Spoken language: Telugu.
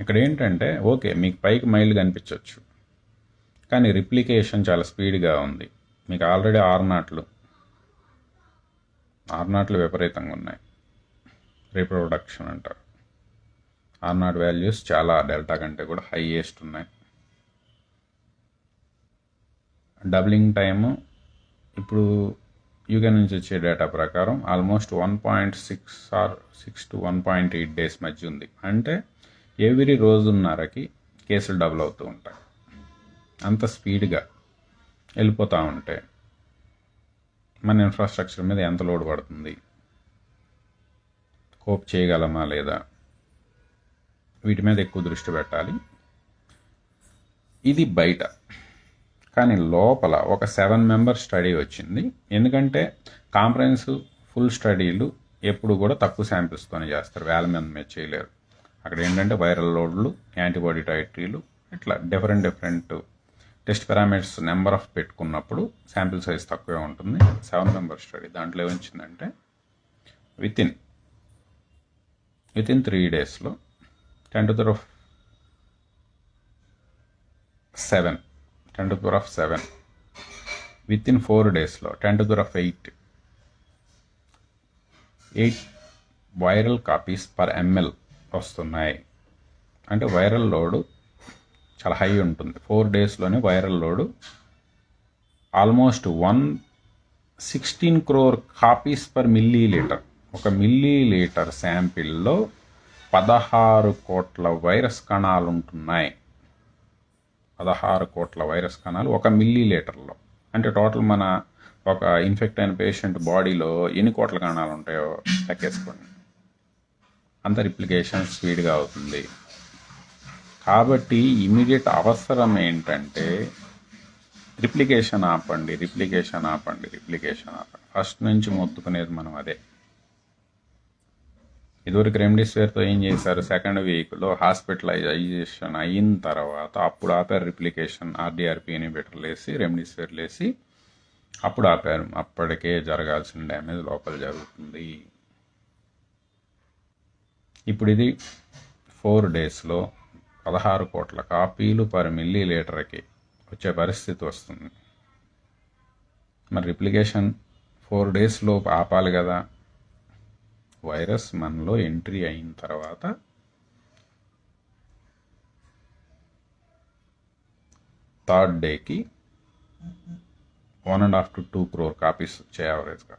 ఇక్కడ ఏంటంటే ఓకే మీకు పైకి మైల్డ్ కనిపించవచ్చు కానీ రిప్లికేషన్ చాలా స్పీడ్గా ఉంది. మీకు ఆల్రెడీ ఆరు నాట్లు ఆరు నాట్లు విపరీతంగా ఉన్నాయి. రీప్రొడక్షన్ అంటారు. ఆరు నాట్ వాల్యూస్ చాలా డెల్టా కంటే కూడా హైయెస్ట్ ఉన్నాయి. డబ్లింగ్ టైము ఇప్పుడు యూకే నుంచి వచ్చే డేటా ప్రకారం almost one point six or six to one point eight days మధ్య ఉంది. అంటే ఎవ్రీ రోజున్నరకి కేసులు డబుల్ అవుతూ ఉంటాయి. అంత స్పీడ్గా వెళ్ళిపోతూ ఉంటే మన ఇన్ఫ్రాస్ట్రక్చర్ మీద ఎంత లోడ్ పడుతుంది? కోప్ చేయగలమా లేదా? వీటి మీద ఎక్కువ దృష్టి పెట్టాలి. ఇది బయట. కానీ లోపల ఒక సెవెన్ మెంబర్ స్టడీ వచ్చింది. ఎందుకంటే కాంఫరెన్స్ ఫుల్ స్టడీలు ఎప్పుడు కూడా తక్కువ శాంపిల్స్తోనే చేస్తారు. వేల మంది మీద చేయలేరు. అక్కడ ఏంటంటే వైరల్ లోడ్లు యాంటీబాడీ టైట్రీలు ఇట్లా different different test parameters number of పెట్టుకున్నప్పుడు శాంపిల్ సైజ్ తక్కువే ఉంటుంది. సెవెన్ మెంబర్ స్టడీ దాంట్లో ఏమొచ్చిందంటే with in with in three డేస్లో ten to order of seven ten to order of seven within four డేస్లో ten to order of eight eight viral copies per ML వస్తున్నాయి. అంటే వైరల్ లోడు చాలా హై ఉంటుంది. ఫోర్ డేస్లోనే viral load. Almost one sixteen crore copies per milli ఒక మిల్లీ లీటర్ శాంపిల్లో పదహారు కోట్ల వైరస్ కణాలు ఉంటున్నాయి. పదహారు కోట్ల వైరస్ కణాలు ఒక మిల్లీ లీటర్లో అంటే టోటల్ మన ఒక ఇన్ఫెక్ట్ అయిన పేషెంట్ బాడీలో ఎన్ని కోట్ల కణాలు ఉంటాయో లెక్కేసుకోండి. అంత రిప్లికేషన్ స్పీడ్గా అవుతుంది. కాబట్టి ఇమీడియట్ అవసరం ఏంటంటే రిప్లికేషన్ ఆపండి రిప్లికేషన్ ఆపండి రిప్లికేషన్ ఆపండి. ఫస్ట్ నుంచి మొత్తుకునేది మనం అదే. ఇదివరకు రెమ్డెసివిర్తో ఏం చేశారు? సెకండ్ వీక్లో హాస్పిటలైజేషన్ అయిన తర్వాత అప్పుడు ఆపారు రిప్లికేషన్ ఆర్డీఆర్పీ బెటర్ లేసి రెమ్డెసివిర్ లేసి అప్పుడు ఆపారు. అప్పటికే జరగాల్సిన డ్యామేజ్ లోపల జరుగుతుంది. ఇప్పుడు ఇది ఫోర్ డేస్లో పదహారు కోట్ల కాపీలు పర్ మిల్లీ లీటర్కి వచ్చే పరిస్థితి వస్తుంది. మరి రిప్లికేషన్ ఫోర్ డేస్లో ఆపాలి కదా. వైరస్ మనలో ఎంట్రీ అయిన తర్వాత థర్డ్ డేకి one and half to two crore copies వచ్చే యావరేజ్గా.